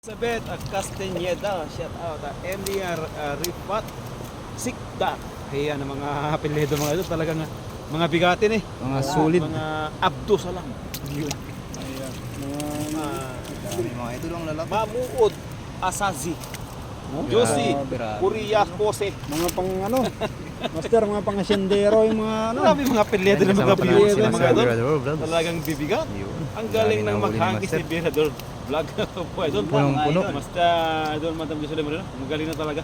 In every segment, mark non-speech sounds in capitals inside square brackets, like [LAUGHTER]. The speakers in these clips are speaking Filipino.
Elizabeth uh, Castañeda, shout out. Uh, MDR uh, Rifat Sikda. Ayan ang mga apelyido mga ito talagang uh, mga bigatin eh. Mga solid. Mga abdo sa lang. Yun. Ayan. Mga Dami mga idol ang lalaki. Mamuod Asazi. Josie Grabe. Korea Kose. Mga pang ano, master, mga pang asyendero, yung mga ano. Marami mga apelyido ng mga Vlogs. Talagang bibigat. Yun. Ang galing ng maghangis ni Birador Vlog [LAUGHS] po idol. Punong-puno. Basta idol Madam Jocelyn Moreno, magaling na talaga.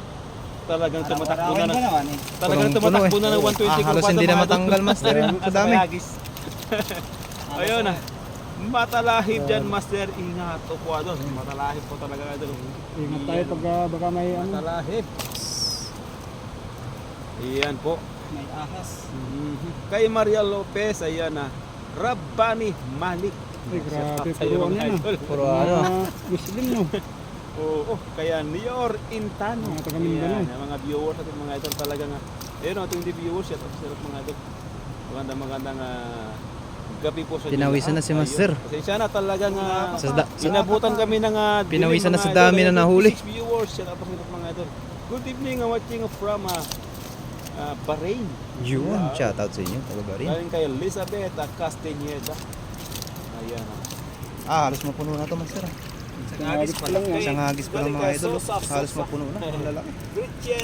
Talagang tumatakbo na. Eh. talagang tumatakbo eh. na ng 120 Ah, halos hindi na matanggal master. Sa dami. [LAUGHS] Ayun na. Matalahib dyan, Master. Ingat. Opo, idol. Matalahib po talaga, idol. Ingat tayo pag ah, baka may ano. Matalahib. Iyan po. May ahas. Mhm. Kay Maria Lopez, ayan na. Rabbani Malik. Ay, grabe, puro ano yan, ah. idol. Puro ano. Muslim no. [LAUGHS] Oo, kaya Nior Intano. Mga taga Mindanao. Yung mga viewers natin mga idol talaga nga. Ayun, ito hindi viewers, shout out sa lahat mga idol. Magandang magandang ah, gabi po sa Pinawisan na si Master. Ayun. Pasensya na talaga nga. Sa da- sa- Inabutan kami ng uh, Pinawisan na sa dami na nahuli. viewers, lahat mga idol. Good evening, uh, watching from uh, uh, Bahrain. Yun. Shout out sa inyo. Taga Barin. Galing kay Elizabeth uh, Castañeda. Ayan. ah. Ah, halos mapuno na to master. Isang hagis pa lang. Isang hagis pa lang mga idol. Halos mapuno na. Ang lalaki.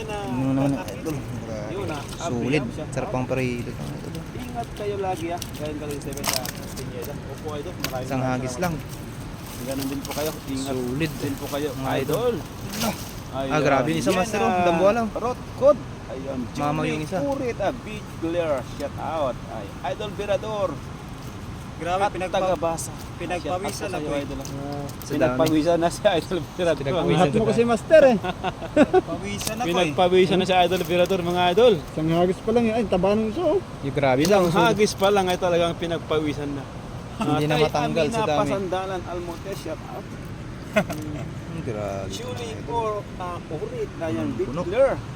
Ano naman ang idol. Grabe. ah. Sarap ang parilo. Ingat kayo lagi ah. Galing ka sa sa Castañeda. Opo idol. Isang hagis lang. Ganun din po kayo. Ingat Solid. din po kayo. Mga Idol. Ah, grabe. Isa, Yan, master, oh. ah, Dambuha lang. Rot code. Ayun. Mamaw yung isa. Purit, ah, Big Glare. Shout out. Ay, Idol Virador. Grabe, At tagabasa. pinagpawisan sa iyo, eh. Idol. Dami. Pinagpawisan na si Idol Virador. Pinagpawisan Lahat mo kasi master eh. Pawisan ako eh. Pinagpawisan na si Idol Virador mga idol. Isang hagis pa lang yan. Ay, taba ng oh. Yung grabe lang. Ang hagis pa lang ay talagang pinagpawisan na. Hindi na Kay matanggal sa dami. Pasandalan Almonte, shout out. Ang Grabe. Julie or uh, Urit na yan, Big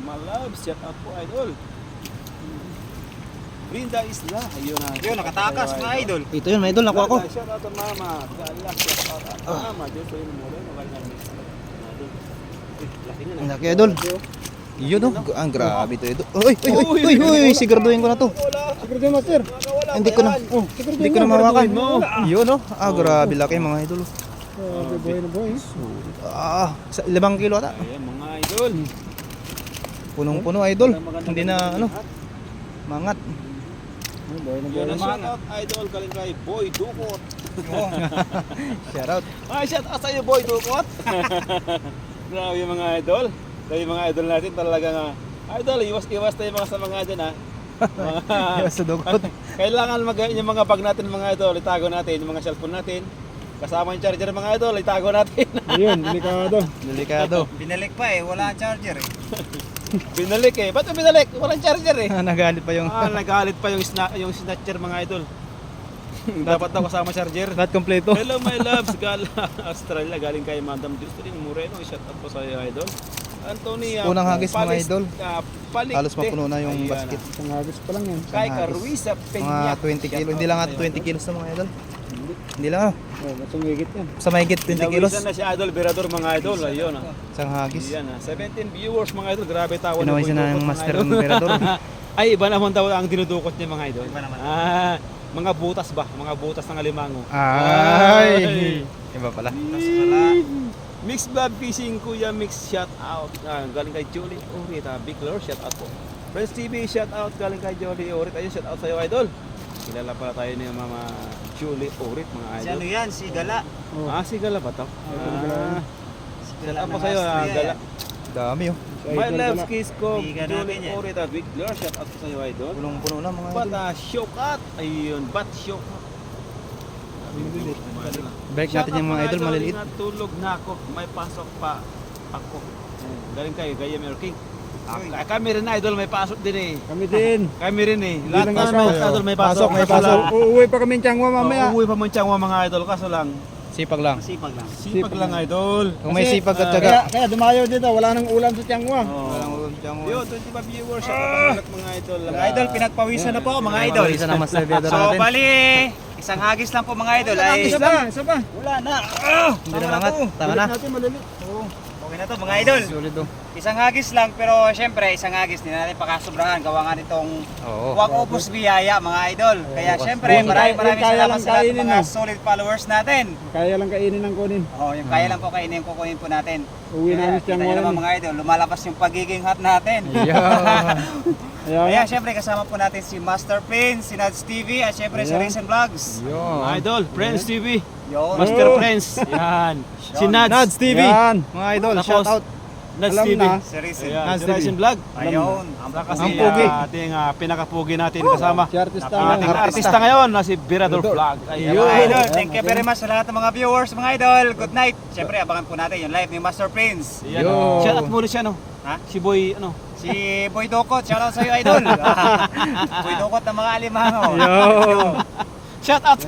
Malab, shout out po idol. Brinda Isla, ayun na. Yun, nakatakas mga idol. Ito yun, mga idol. Nakuha ko. Shout out to Mama, Gala, shout out at Mama, Laki na Ang laki idol. Yun oh. Ang grabe to idol. Uy, uy, uy, uy, uy. Siguraduhin ko na to. Siguro din master. Hindi ko na. Oh, Hindi ko na mahawakan. mo. Yun oh. Ah, grabe laki mga idol. Grabe, boy na boy. Ah, limang kilo ata. Ayan mga idol. Punong-puno idol. Hindi na ano, mangat. Boy na boy. Yun ang shout out idol, galing kay Boy Dukot. [LAUGHS] Shout out. Ay, shout out sa'yo, Boy Dukot. [LAUGHS] Grabe yung mga idol. Grabe yung mga idol natin talaga nga. Idol, iwas-iwas tayo mga sa mga dyan ha. [LAUGHS] Mga, Sa dugot. kailangan mag yung mga bag natin mga idol, itago natin, yung mga cellphone natin. Kasama yung charger mga idol, itago natin. Ayun, delikado. Delikado. Binalik pa eh, wala ang charger eh. Binalik eh. Ba't binalik? Walang charger eh. Nagalit pa yung Ah, nagalit pa yung, sna- yung snatcher mga idol. [LAUGHS] Dapat daw kasama charger. lahat kompleto. Hello my loves, Gala [LAUGHS] Australia, galing kay Madam Justine Moreno, shout out po sa iyo idol. Anthony, ah, Unang hagis, mga idol. ah, Palikte. Halos mapuno na yung Ayan, basket. Isang hagis pa lang yan. ah. Kay hagis. Carwisa Mga Peña. 20 kilo. Hindi lang ata 20 kilos na mga idol. Hindi lang ano. Oh, masungigit yan. Sa mahigit 20 kilos. Pinawisan na si Idol Berador mga idol, ayun ah. Isang hagis. Yan ah, 17 viewers mga idol, grabe tawa Pinawisan na Boy yung Dukot, mga master ng Berador. [LAUGHS] Ay, iba naman daw ang dinudukot niya mga idol. Iba naman. Ah, mga butas ba? Mga butas ng alimango. Ay! Iba pala. Mix Vlog Fishing Kuya Mix shout out. Ah, galing kay Julie Urit. Ah, Big Lord shout out po. Friends TV shout out galing kay Julie Urit. Ayun shout out sa iyo idol. Kilala pala tayo ni Mama Julie Urit mga Si idol. ano yan, si Gala. Oh. Ah, si Gala ba to? Ah, Si po sa iyo, ah, Gala. Dami oh. Si My loves kiss ko, Julie yan. Urit. Ah, Big Lord shout out sa iyo idol. Punong-puno na mga idol. Bata Shokat. Ayun, Bat Shokat. Break natin yung mga idol maliliit. Tulog na ako. May pasok pa ako. Galing kayo, Gaya Mayor King. Ah, kami rin idol, may pasok din eh. Kami din. [LAUGHS] Kami rin eh. Hindi Lahat pasok. mga idol may pasok. Pasok, may Kaso pasok. lang, Uuwi pa kami ng Tiangwa mamaya. Uuwi pa man siyang mga idol. Kaso lang, Sipag lang. Masipag lang. sipag lang idol. Kung may Kasi, sipag at ah, tiyaga. Kaya, kaya dumayo dito. Wala nang ulam sa Tiangwa. oh. Walang ulam dyan, Yo, 25 viewers. Sa lahat mga idol. Mga idol, pinagpawisan na po ako mga idol. Isa na master Berador So, natin. bali, Isang hagis lang po mga idol ay Isa pa, isa pa. wala na. Ah, Hindi tama na mangat. to. Tama na. Natin malili. Oo, Okay na to mga idol. Solid oh. Isang hagis lang pero syempre isang hagis hindi natin pakasubrahan gawa nga nitong Oo. Huwag ubos biyaya mga idol. Kaya syempre Kung maraming kaya- maraming kung kaya salamat lang sa lahat ng kainin, mga no? solid followers natin. Kaya lang kainin ng kunin. Oh, yung kaya lang po kainin kukunin po natin. Uwi namin kita siyang nyo naman ngayon. mga idol, lumalabas yung pagiging hot natin. Yeah. [LAUGHS] Kaya Kaya syempre kasama po natin si Master Prince, si Nads TV at syempre si Ayan. Racing Vlogs. Yun. Idol, Friends TV. Yun. Master. Friends. Yan. Si. Nads. Nads TV. Yan. Mga idol, Tapos, shout out. Nads Alam TV. na. Si Racing. Ayan, Nads si TV. Ryzen Vlog. Ayun. Ang Ang pugi. ah, ating ah, pinakapugi natin kasama. Si artista. Ang ating artista ngayon na si Birador Vlog. Ayun. Ayun. Mga idol, thank you very much sa lahat ng mga viewers, mga idol. Good night. Syempre, abangan po natin yung live ni Master Prince. Yan. Yo. Shout out muna siya no. Ha? Si Boy ano. Si Boy Dokot, shoutout sa iyo, idol. [LAUGHS] Boy Dokot ng mga alimango. Yo. Shout out